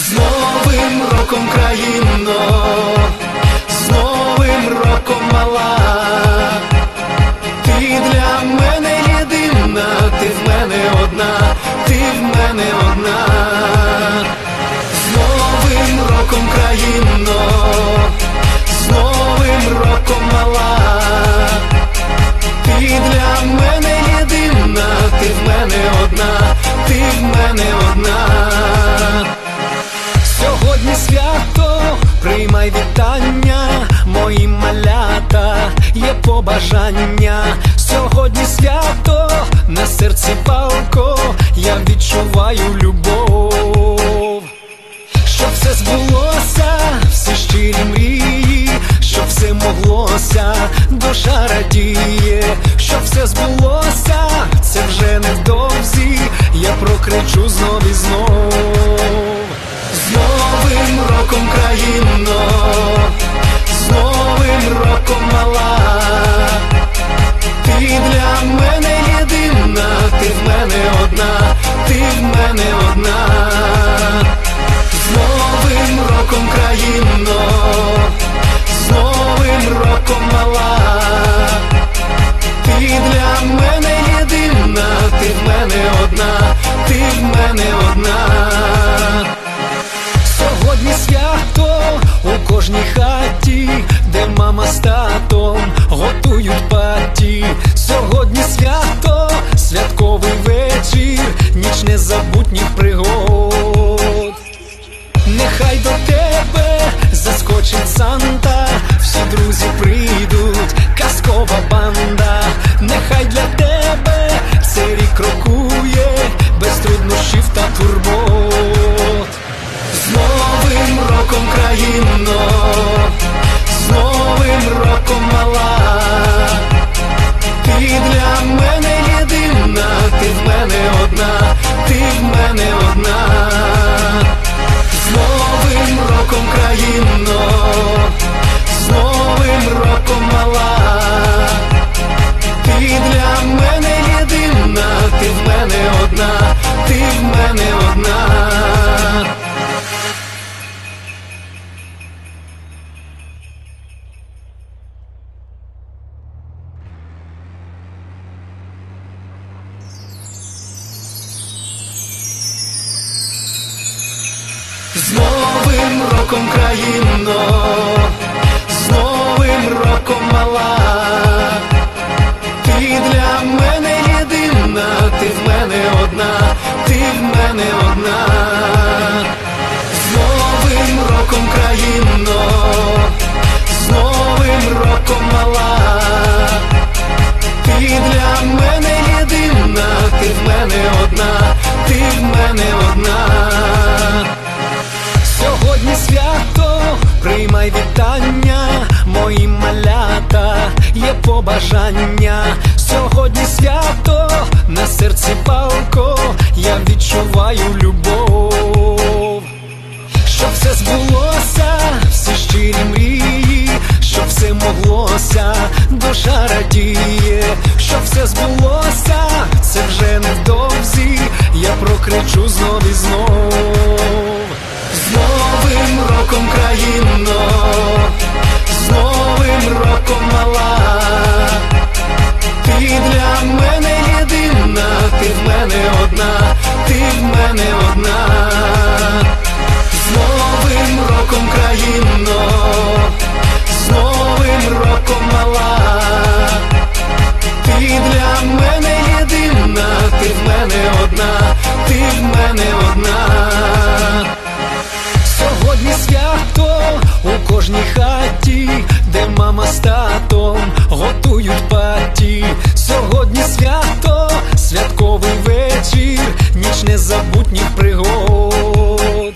З новим роком країно, з новим роком мала, ти для мене єдина, ти в мене одна, ти в мене одна, з новим роком країно, з новим роком мала, ти для мене єдина, ти в мене одна, ти в мене одна. Є побажання. Сьогодні свято, на серці палко, я відчуваю любов. Щоб все збулося, всі щирі мрії, щоб все моглося, душа радіє, щоб все збулося, це вже невдовзі, я прокричу знов і знов. З новим роком країно, ніч незабутніх пригод. Нехай до тебе заскочить Санта, всі друзі прийдуть, казкова банда, нехай для тебе цей рік крокує, без труднощів та турбот. З новим роком країно, з новим роком мала, ти для роком країно, з новим роком мала, ти для мене єдина, ти в мене одна, ти в мене одна, з новим роком країно, з новим роком мала, ти для мене єдина, ти в мене одна, ти в мене одна. Сьогодні свято, приймай вітання, мої малята, є побажання. Сьогодні свято, на серці палко, я відчуваю любов. Щоб все збулося, всі щирі мрії, щоб все моглося, душа радіє, щоб все збулося, це вже невдовзі, я прокричу знов і знов. З новим роком країно, з новим роком мала, вечір, незабутніх пригод.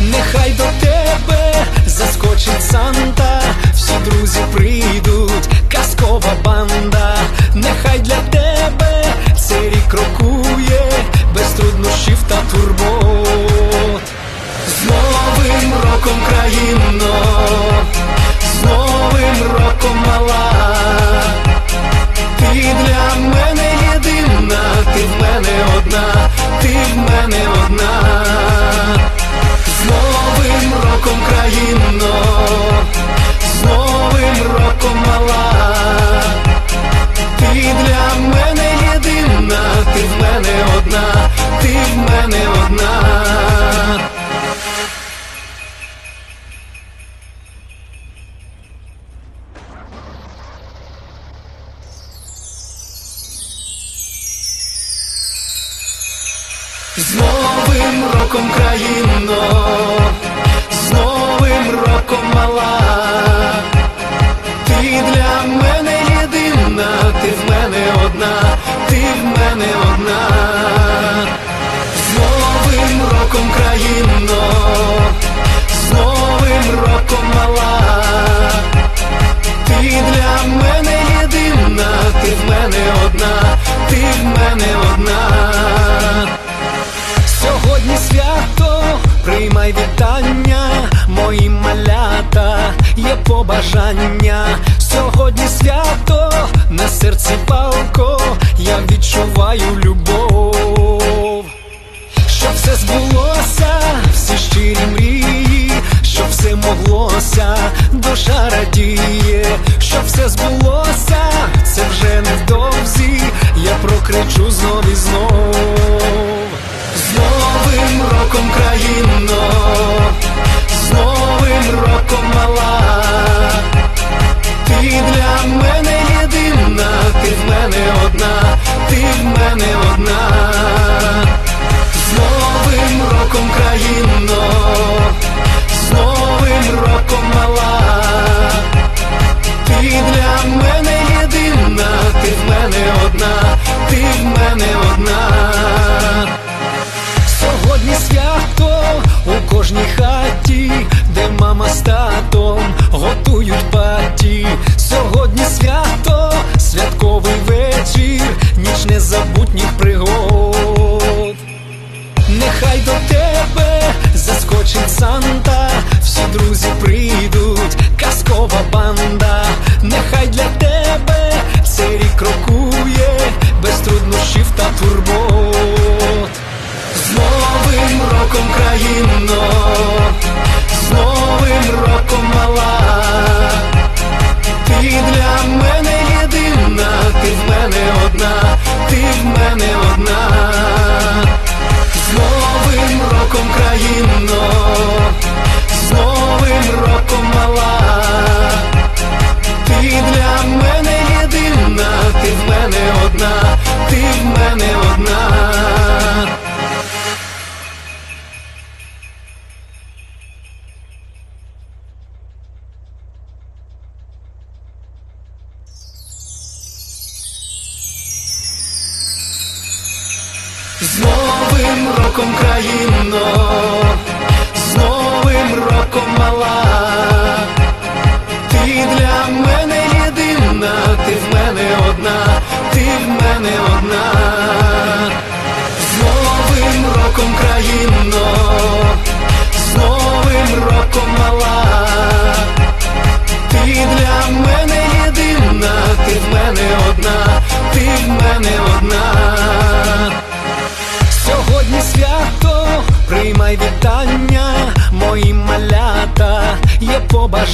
Нехай до тебе заскочить Санта, всі друзі прийдуть, казкова банда, нехай для тебе цей рік крокує, без труднощів та турбот. З новим роком країно, з новим роком мала, ти для мене єдина, ти в мене Приймай вітання, мої малята, є побажання. Сьогодні свято на серці палко, я відчуваю любов, щоб все збулося, всі щирі мрії, щоб все моглося, душа радіє, щоб все збулося, це вже невдовзі, я прокричу знов і знов з новим роком країно, з новим роком мала, ти для мене єдина, ти в мене одна, ти в мене одна.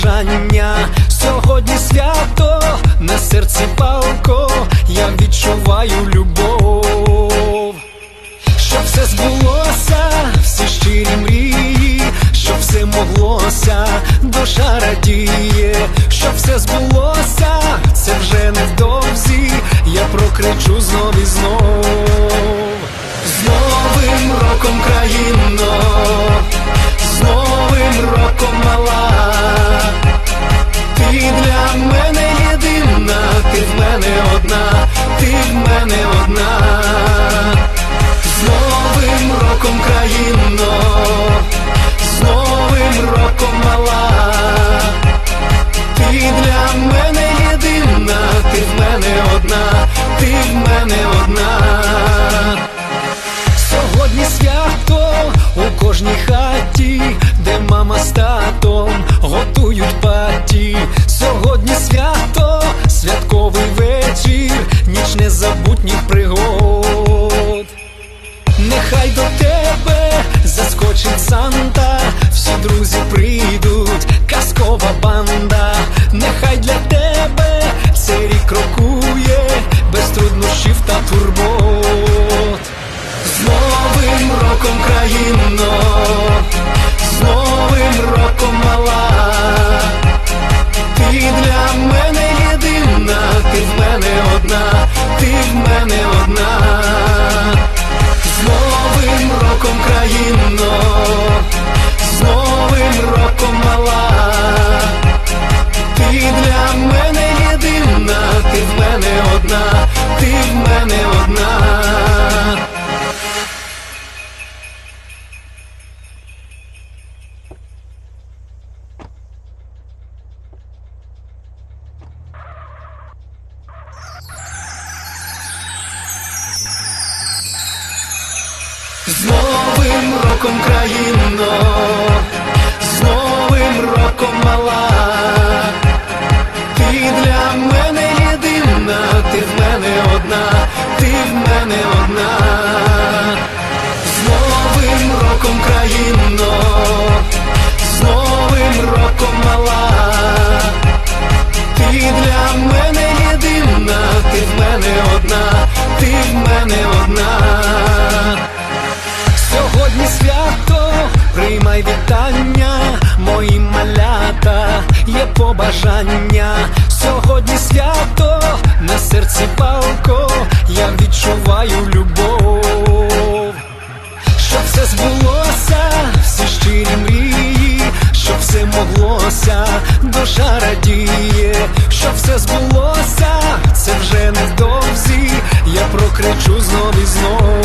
бажання сьогодні свято на серці палко, я відчуваю любов, щоб все збулося, всі щирі мрії, щоб все моглося, душа радіє, щоб все збулося, це вже невдовзі, я прокричу знов і знов. З новим роком країно, з новим роком мала. Ти для мене єдина, ти в мене одна, ти в мене одна, з новим роком країно. моглося, душа радіє, що все збулося, це вже невдовзі, я прокричу знов і знов,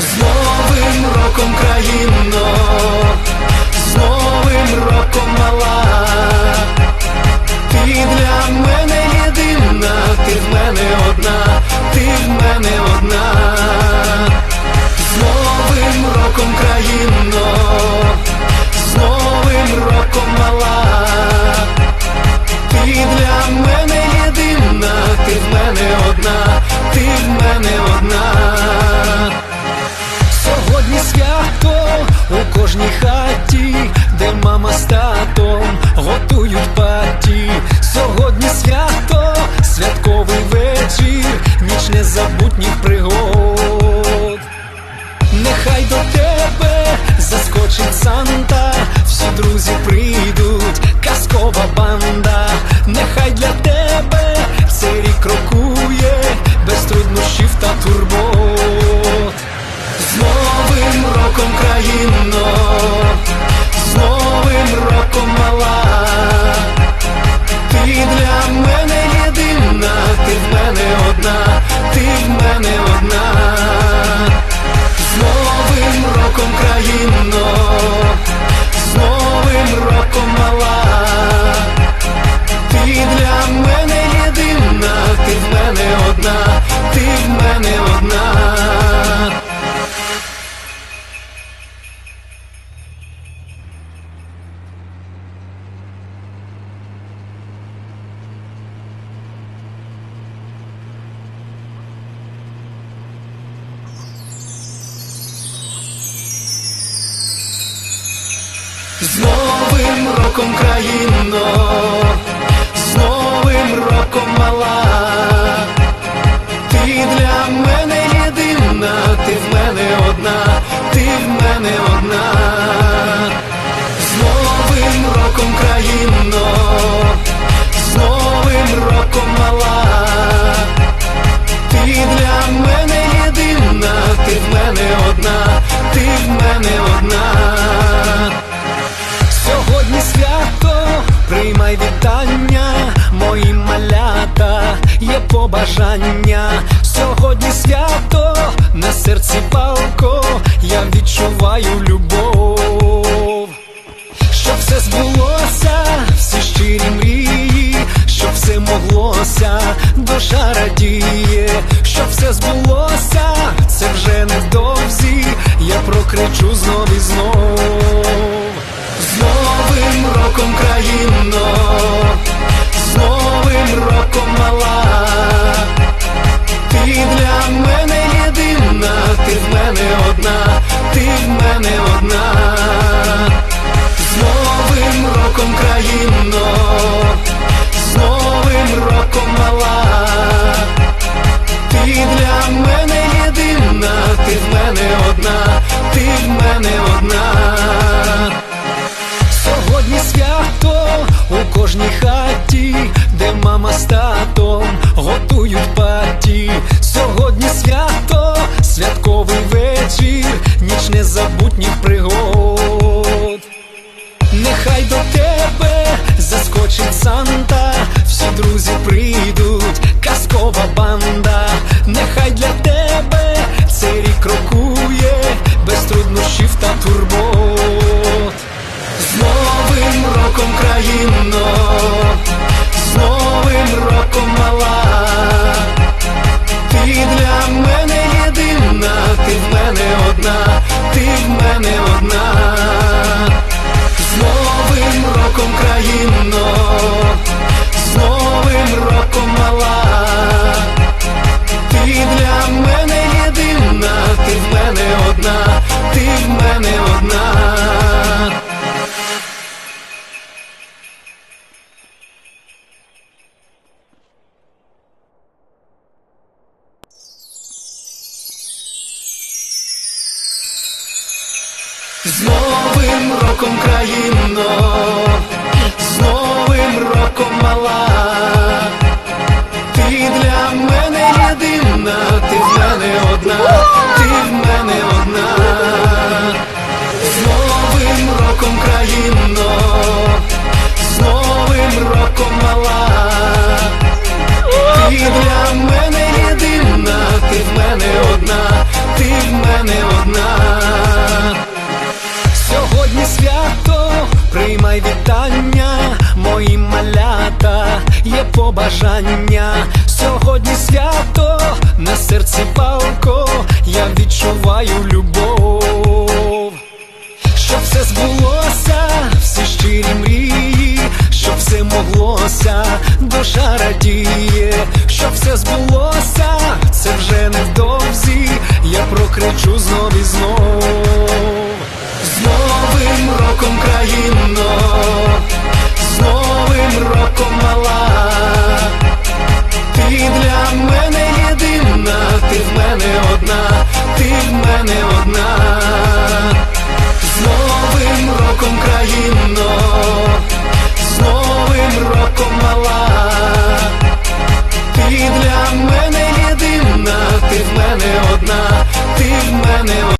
з новим роком країно, з новим роком мала, ти для мене єдина, ти в мене одна, ти в мене одна, з новим роком країно роком мала. бажання. Сьогодні свято на серці палко, я відчуваю любов, щоб все збулося, всі щирі мрії, щоб все моглося, душа радіє, щоб все збулося, це вже невдовзі, я прокричу знов і знов. З Новим роком країно з новим роком мала, ти для мене єдина, ти в мене одна, ти в мене одна, з новим роком країно, з новим роком мала. душа радіє, що все збулося, це вже невдовзі, я прокричу знов і знов, з новим роком країно, з новим роком мала, ти для мене єдина, ти в мене одна, ти в мене одна, з новим роком країно. Яко мала, ти для мене єдина, ти в мене одна, ти в мене одна.